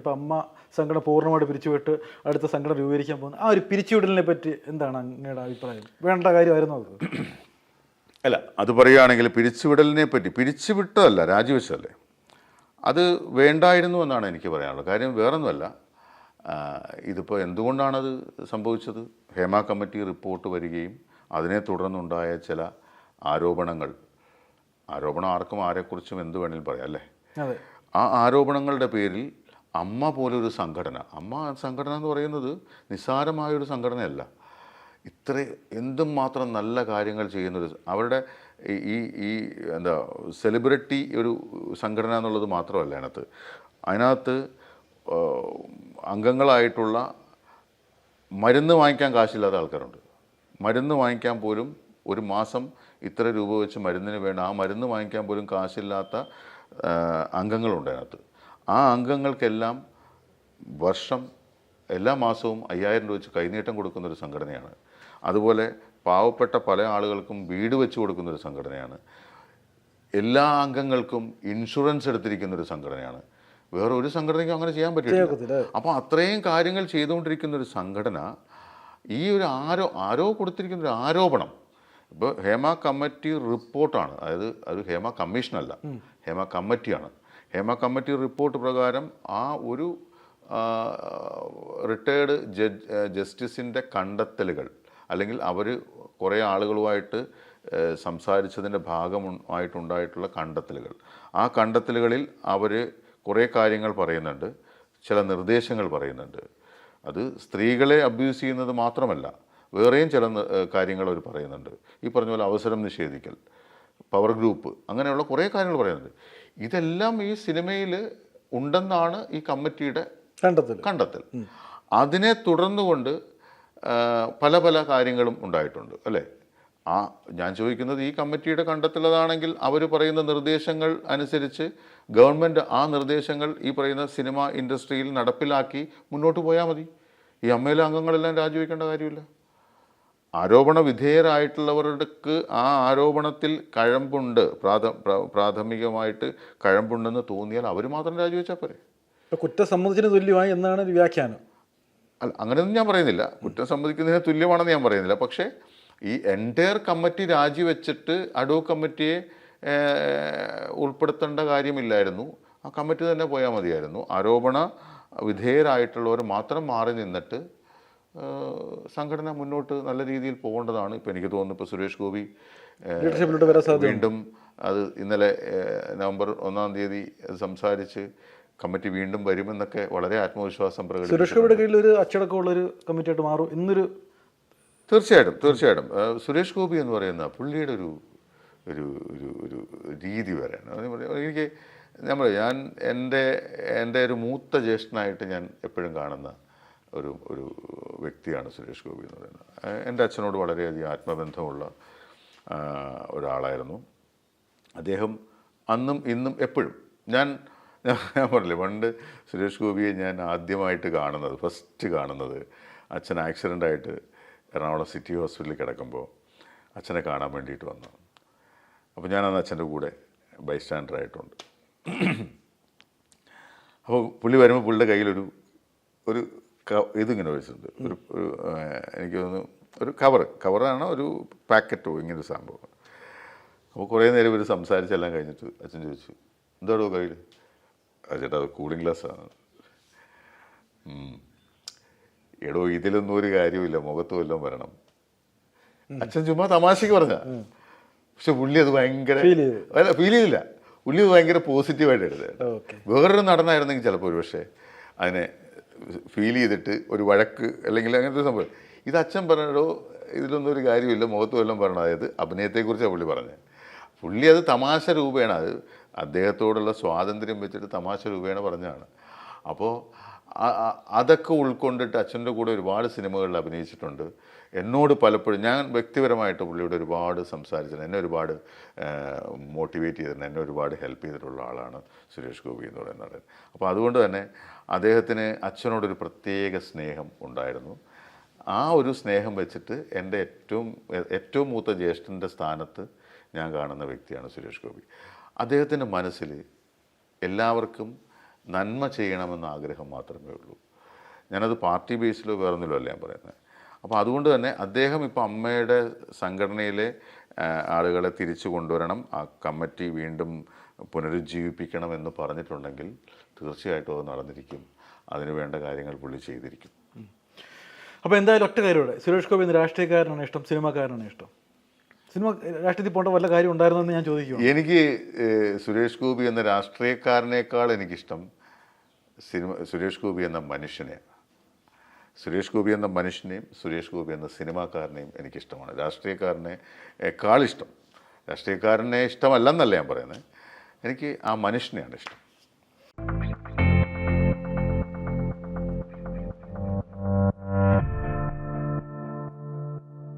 ഇപ്പം അമ്മ സംഘടന പൂർണമായിട്ട് പിരിച്ചുവിട്ട് അടുത്ത സംഘടന രൂപീകരിക്കാൻ പോകുന്നു. ആ ഒരു പിരിച്ചുവിടലിനെ പറ്റി എന്താണ് അങ്ങയുടെ അഭിപ്രായം? വേണ്ട കാര്യമായിരുന്നു അത്? അല്ല അത് പറയുകയാണെങ്കിൽ പിരിച്ചുവിടലിനെ പറ്റി പിരിച്ചുവിട്ടതല്ല രാജിവെച്ചതല്ലേ? അത് വേണ്ടായിരുന്നു എന്നാണ് എനിക്ക് പറയാനുള്ളത്. കാര്യം വേറൊന്നുമല്ല. ഇതിപ്പോൾ എന്തുകൊണ്ടാണത് സംഭവിച്ചത്? ഹേമ കമ്മിറ്റി റിപ്പോർട്ട് വരികയും അതിനെ തുടർന്നുണ്ടായ ചില ആരോപണങ്ങൾ. ആരോപണം ആർക്കും ആരെക്കുറിച്ചും എന്ത് വേണമെങ്കിലും പറയാം അല്ലേ? ആ ആരോപണങ്ങളുടെ പേരിൽ അമ്മ പോലൊരു സംഘടന. അമ്മ സംഘടന എന്ന് പറയുന്നത് നിസ്സാരമായൊരു സംഘടനയല്ല. ഇത്ര എന്തും മാത്രം നല്ല കാര്യങ്ങൾ ചെയ്യുന്നൊരു അവരുടെ ഈ- ഈ എന്താ സെലിബ്രിറ്റി ഒരു സംഘടന എന്നുള്ളത് മാത്രമല്ല അതിനകത്ത്. അതിനകത്ത് അംഗങ്ങളായിട്ടുള്ള മരുന്ന് വാങ്ങിക്കാൻ കാശില്ലാത്ത ആൾക്കാരുണ്ട്. മരുന്ന് വാങ്ങിക്കാൻ പോലും ഒരു മാസം ഇത്ര രൂപ വെച്ച് മരുന്നിന് വേണ്ട ആ മരുന്ന് വാങ്ങിക്കാൻ പോലും കാശില്ലാത്ത അംഗങ്ങളുണ്ട് അതിനകത്ത്. ആ അംഗങ്ങൾക്കെല്ലാം വർഷം എല്ലാ മാസവും അയ്യായിരം രൂപ വെച്ച് കൈനീട്ടം കൊടുക്കുന്ന ഒരു സംഘടനയാണ്. അതുപോലെ പാവപ്പെട്ട പല ആളുകൾക്കും വീട് വെച്ച് കൊടുക്കുന്ന ഒരു സംഘടനയാണ്. എല്ലാ അംഗങ്ങൾക്കും ഇൻഷുറൻസ് എടുത്തിരിക്കുന്ന ഒരു സംഘടനയാണ്. വേറെ ഒരു സംഘടനയ്ക്കും അങ്ങനെ ചെയ്യാൻ പറ്റില്ല. അപ്പോൾ അത്രയും കാര്യങ്ങൾ ചെയ്തുകൊണ്ടിരിക്കുന്ന ഒരു സംഘടന ഈ ഒരു ആരോ ആരോ കൊടുത്തിരിക്കുന്ന ഒരു ആരോപണം. ഇപ്പോൾ ഹേമ കമ്മിറ്റി റിപ്പോർട്ടാണ്. അതായത് അത് ഹേമ കമ്മീഷനല്ല. ഹേമ കമ്മിറ്റിയാണ്. ഹേമ കമ്മിറ്റി റിപ്പോർട്ട് പ്രകാരം ആ ഒരു റിട്ടയേർഡ് ജഡ്ജ് ജസ്റ്റിസിന്റെ കണ്ടെത്തലുകൾ അല്ലെങ്കിൽ അവർ കുറേ ആളുകളുമായിട്ട് സംസാരിച്ചതിന്റെ ഭാഗമായിട്ടുണ്ടായിട്ടുള്ള കണ്ടെത്തലുകൾ. ആ കണ്ടെത്തലുകളിൽ അവർ കുറേ കാര്യങ്ങൾ പറയുന്നുണ്ട് ചില നിർദ്ദേശങ്ങൾ പറയുന്നുണ്ട്. അത് സ്ത്രീകളെ അബ്യൂസ് ചെയ്യുന്നത് മാത്രമല്ല വേറെയും ചില കാര്യങ്ങൾ അവർ പറയുന്നുണ്ട്. ഈ പറഞ്ഞ പോലെ അവസരം നിഷേധിക്കൽ പവർ ഗ്രൂപ്പ് അങ്ങനെയുള്ള കുറേ കാര്യങ്ങൾ പറയുന്നുണ്ട്. ഇതെല്ലാം ഈ സിനിമയിൽ ഉണ്ടെന്നാണ് ഈ കമ്മിറ്റിയുടെ കണ്ടെത്തൽ. കണ്ടെത്തൽ അതിനെ തുടർന്നുകൊണ്ട് പല പല കാര്യങ്ങളും ഉണ്ടായിട്ടുണ്ട് അല്ലേ? ആ ഞാൻ ചോദിക്കുന്നത് ഈ കമ്മിറ്റിയുടെ കണ്ടെത്തലതാണെങ്കിൽ അവർ പറയുന്ന നിർദ്ദേശങ്ങൾ അനുസരിച്ച് ഗവൺമെന്റ് ആ നിർദ്ദേശങ്ങൾ ഈ പറയുന്ന സിനിമ ഇൻഡസ്ട്രിയിൽ നടപ്പിലാക്കി മുന്നോട്ട് പോയാൽ മതി. ഈ അമ്മയിലെ അംഗങ്ങളെല്ലാം രാജിവെക്കേണ്ട കാര്യമില്ല. ആരോപണ വിധേയരായിട്ടുള്ളവർക്ക് ആ ആരോപണത്തിൽ കഴമ്പുണ്ട്. പ്രാഥ പ്രാഥമികമായിട്ട് കഴമ്പുണ്ടെന്ന് തോന്നിയാൽ അവർ മാത്രം രാജിവെച്ചാൽ പോരെ. കുറ്റം സമ്മതിച്ചതിന് തുല്യമായി എന്നാണ് ഒരു വ്യാഖ്യാനം. അല്ല അങ്ങനെയൊന്നും ഞാൻ പറയുന്നില്ല. കുറ്റം സമ്മതിക്കുന്നതിന് തുല്യമാണെന്ന് ഞാൻ പറയുന്നില്ല. പക്ഷേ ഈ എന്റയർ കമ്മിറ്റി രാജിവെച്ചിട്ട് അഡോ കമ്മിറ്റിയെ ഉൾപ്പെടുത്തേണ്ട കാര്യമില്ലായിരുന്നു. ആ കമ്മിറ്റി തന്നെ പോയാൽ മതിയായിരുന്നു. ആരോപണ വിധേയരായിട്ടുള്ളവർ മാത്രം മാറി നിന്നിട്ട് സംഘടന മുന്നോട്ട് നല്ല രീതിയിൽ പോകേണ്ടതാണ്. ഇപ്പോൾ എനിക്ക് തോന്നുന്നു ഇപ്പോൾ സുരേഷ് ഗോപി വീണ്ടും അത് ഇന്നലെ നവംബർ ഒന്നാം തീയതി സംസാരിച്ച് കമ്മിറ്റി വീണ്ടും വരുമെന്നൊക്കെ വളരെ ആത്മവിശ്വാസം പ്രകടിപ്പിച്ചു സുരേഷ് ഗോപിയുടെ കീഴിൽ ഒരു അച്ചടക്കമുള്ള ഒരു കമ്മിറ്റിയായിട്ട് മാറും ഇന്നൊരു തീർച്ചയായിട്ടും തീർച്ചയായിട്ടും. സുരേഷ് ഗോപി എന്ന് പറയുന്ന പുള്ളിയുടെ ഒരു ഒരു ഒരു ഒരു രീതി വരെയാണ് എനിക്ക് നമ്മൾ ഞാൻ എന്റെ എന്റെ ഒരു മൂത്ത ജ്യേഷ്ഠനായിട്ട് ഞാൻ എപ്പോഴും കാണുന്ന ഒരു ഒരു വ്യക്തിയാണ് സുരേഷ് ഗോപി എന്ന് പറയുന്നത്. എന്റെ അച്ഛനോട് വളരെയധികം ആത്മബന്ധമുള്ള ഒരാളായിരുന്നു. അദ്ദേഹം അന്നും ഇന്നും എപ്പോഴും ഞാൻ ഞാൻ പറഞ്ഞില്ലേ പണ്ട് സുരേഷ് ഗോപിയെ ഞാൻ ആദ്യമായിട്ട് കാണുന്നത് ഫസ്റ്റ് കാണുന്നത് അച്ഛൻ ആക്സിഡന്റായിട്ട് എറണാകുളം സിറ്റി ഹോസ്പിറ്റലിൽ കിടക്കുമ്പോൾ അച്ഛനെ കാണാൻ വേണ്ടിയിട്ട് വന്നു. അപ്പോൾ ഞാനന്ന് അച്ഛന്റെ കൂടെ ബൈസ്റ്റാൻഡറായിട്ടുണ്ട് അപ്പോൾ പുള്ളി വരുമ്പോൾ പുള്ളിയുടെ കയ്യിലൊരു ഒരു ഇതിങ്ങനെ വെച്ചിട്ടുണ്ട്. ഒരു ഒരു എനിക്ക് തോന്നുന്നു ഒരു കവർ കവറാണ് ഒരു പാക്കറ്റോ ഇങ്ങനൊരു സംഭവം. അപ്പോൾ കുറേ നേരം ഇവർ സംസാരിച്ചെല്ലാം കഴിഞ്ഞിട്ട് അച്ഛൻ ചോദിച്ചു എന്താടോ കയ്യിൽ ചേട്ടാ അത് കൂളിംഗ് ഗ്ലാസ്സാണ്. എടോ ഇതിലൊന്നും ഒരു കാര്യമില്ല മുഖത്ത് വല്ലതും വരണം. അച്ഛൻ ചുമ്മാ തമാശക്ക് പറഞ്ഞ പക്ഷെ പുള്ളി അത് ഭയങ്കര അല്ല ഫീൽ ചെയ്തില്ല. പുള്ളി അത് ഭയങ്കര പോസിറ്റീവായിട്ട് എടുത്തത്. വേറൊരു നടനായിരുന്നെങ്കിൽ ചിലപ്പോൾ ഒരു പക്ഷേ അതിനെ ഫീൽ ചെയ്തിട്ട് ഒരു വഴക്ക് അല്ലെങ്കിൽ അങ്ങനത്തെ സംഭവം. ഇത് അച്ഛൻ പറഞ്ഞോ ഇതിലൊന്നും ഒരു കാര്യമില്ല മുഖത്ത് വല്ലതും പറഞ്ഞു അതായത് അഭിനയത്തെക്കുറിച്ചാണ് പുള്ളി പറഞ്ഞത്. പുള്ളി അത് തമാശ രൂപേണ അത് അദ്ദേഹത്തോടുള്ള സ്വാതന്ത്ര്യം വെച്ചിട്ട് തമാശ രൂപേണ പറഞ്ഞതാണ്. അപ്പോൾ അതൊക്കെ ഉൾക്കൊണ്ടിട്ട് അച്ഛന്റെ കൂടെ ഒരുപാട് സിനിമകളിൽ അഭിനയിച്ചിട്ടുണ്ട്. എന്നോട് പലപ്പോഴും ഞാൻ വ്യക്തിപരമായിട്ട് പുള്ളിയോട് ഒരുപാട് സംസാരിച്ചിട്ടുണ്ട്. എന്നെ ഒരുപാട് മോട്ടിവേറ്റ് ചെയ്തിട്ടുണ്ട്. എന്നെ ഒരുപാട് ഹെൽപ്പ് ചെയ്തിട്ടുള്ള ആളാണ് സുരേഷ് ഗോപി എന്ന് പറയുന്ന നടൻ അപ്പോൾ അതുകൊണ്ട് തന്നെ അദ്ദേഹത്തിന് അച്ഛനോടൊരു പ്രത്യേക സ്നേഹം ഉണ്ടായിരുന്നു. ആ ഒരു സ്നേഹം വെച്ചിട്ട് എന്റെ ഏറ്റവും ഏറ്റവും മൂത്ത ജ്യേഷ്ഠന്റെ സ്ഥാനത്ത് ഞാൻ കാണുന്ന വ്യക്തിയാണ് സുരേഷ് ഗോപി. അദ്ദേഹത്തിന്റെ മനസ്സിൽ എല്ലാവർക്കും നന്മ ചെയ്യണമെന്ന ആഗ്രഹം മാത്രമേ ഉള്ളൂ. ഞാനത് പാർട്ടി ബേസിലോ വേറൊന്നിലോ അല്ല ഞാൻ പറയുന്നത്. അപ്പോൾ അതുകൊണ്ട് തന്നെ അദ്ദേഹം ഇപ്പോൾ അമ്മയുടെ സംഘടനയിലെ ആളുകളെ തിരിച്ചു കൊണ്ടുവരണം. ആ കമ്മിറ്റി വീണ്ടും പുനരുജ്ജീവിപ്പിക്കണം എന്ന് പറഞ്ഞിട്ടുണ്ടെങ്കിൽ തീർച്ചയായിട്ടും അത് നടന്നിരിക്കും. അതിന് വേണ്ട കാര്യങ്ങൾ പുള്ളി ചെയ്തിരിക്കും. അപ്പോൾ എന്തായാലും ഒറ്റ കാര്യമോടെ സുരേഷ് ഗോപി എന്ന രാഷ്ട്രീയക്കാരനാണ് ഇഷ്ടം സിനിമാക്കാരനാണ് ഇഷ്ടം. സിനിമ രാഷ്ട്രീയത്തിൽ പോകേണ്ട വല്ല കാര്യം ഉണ്ടായിരുന്നെന്ന് ഞാൻ ചോദിക്കും എനിക്ക് സുരേഷ് ഗോപി എന്ന രാഷ്ട്രീയക്കാരനേക്കാൾ എനിക്കിഷ്ടം സിനിമ സുരേഷ് ഗോപി എന്ന മനുഷ്യനെ സുരേഷ് ഗോപി എന്ന മനുഷ്യനെയും സുരേഷ് ഗോപി എന്ന സിനിമാക്കാരനെയും എനിക്കിഷ്ടമാണ്. രാഷ്ട്രീയക്കാരനെ ഇഷ്ടം. രാഷ്ട്രീയക്കാരനെ ഇഷ്ടമല്ലെന്നല്ല ഞാൻ പറയുന്നത്. എനിക്ക് ആ മനുഷ്യനെയാണ് ഇഷ്ടം.